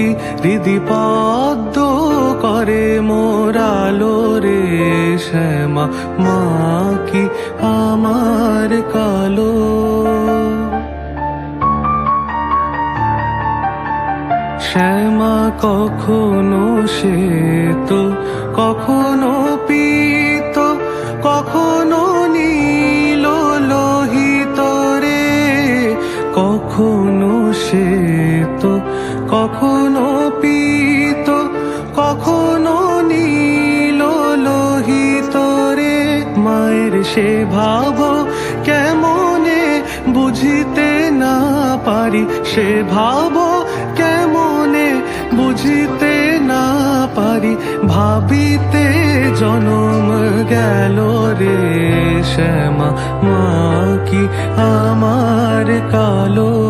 দিগম্বরী হৃদি পদ্ম করে মোরালো রে শ্যামা, মা কি আমার কালো। শ্যামা, কখনো সে তো কখনো কখনো পীত কখনো নীল লোহিত রে। মায়ের সে ভাব কেমনে বুঝিতে না পারি? সে ভাব কেমনে বুঝিতে না পারি? ভাবিতে জনম গেল রে শ্যামা, মা কি আমার কালো